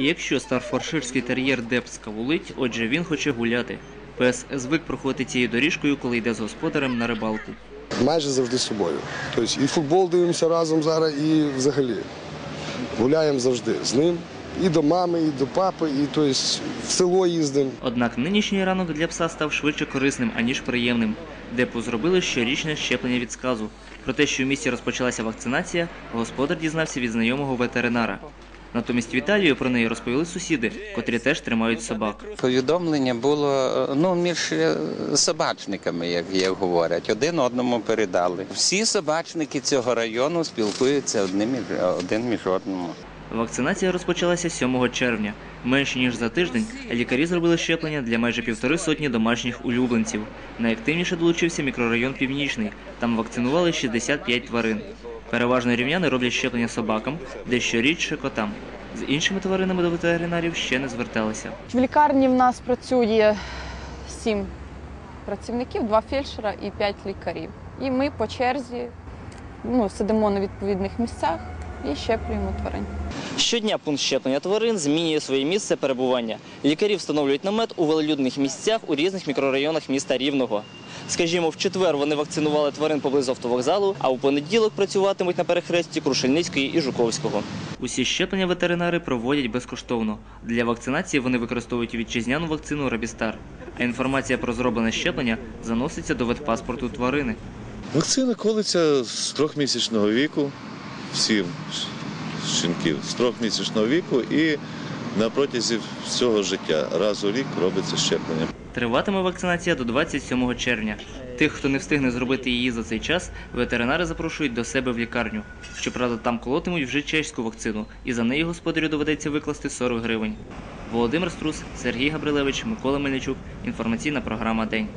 І якщо старфорширський тер'єр Деп скавулить, отже він хоче гуляти. Пес звик проходити цією доріжкою, коли йде з господарем на рибалку. майже завжди з собою. Тобто і футбол дивимося разом зараз, і взагалі гуляємо завжди з ним. І до мами, і до папи, і тобто, в село їздимо. Однак нинішній ранок для пса став швидше корисним, аніж приємним. Депу зробили щорічне щеплення від сказу. Про те, що в місті розпочалася вакцинація, господар дізнався від знайомого ветеринара. Натомість Віталію про неї розповіли сусіди, котрі теж тримають собак. Повідомлення було е, ну між е, собачниками, як, як говорять, один одному передали. Всі собачники цього району спілкуються одним між один між одним. Вакцинація розпочалася 7 червня. Менше ніж за тиждень лікарі зробили щеплення для майже півтори сотні домашніх улюбленців. Найактивніше долучився мікрорайон Північний. Там вакцинували 65 тварин. Переважно рівняни роблять щеплення собакам, дещо рідше котам. З іншими тваринами до ветеринарів ще не зверталися. В лікарні в нас працює сім працівників, два фельдшера і п'ять лікарів. І ми по черзі ну, сидимо на відповідних місцях і щеплюємо тварин. Щодня пункт щеплення тварин змінює своє місце перебування. Лікарі встановлюють намет у велолюдних місцях у різних мікрорайонах міста Рівного. Скажімо, в четвер вони вакцинували тварин поблизу автовокзалу, а у понеділок працюватимуть на перехресті Крушельницької і Жуковського. Усі щеплення ветеринари проводять безкоштовно. Для вакцинації вони використовують вітчизняну вакцину Рабістар. А інформація про зроблене щеплення заноситься до ветпаспорту тварини. Вакцина колиться з трьохмісячного віку всім щенків з трьохмісячного віку і на протязі всього життя. Раз у рік робиться щеплення. Триватиме вакцинація до 27 червня. Тих, хто не встигне зробити її за цей час, ветеринари запрошують до себе в лікарню. Щоправда, там колотимуть вже чеську вакцину, і за неї господарю доведеться викласти 40 гривень. Володимир Струс, Сергій Габрилевич, Микола Мельничук. Інформаційна програма День.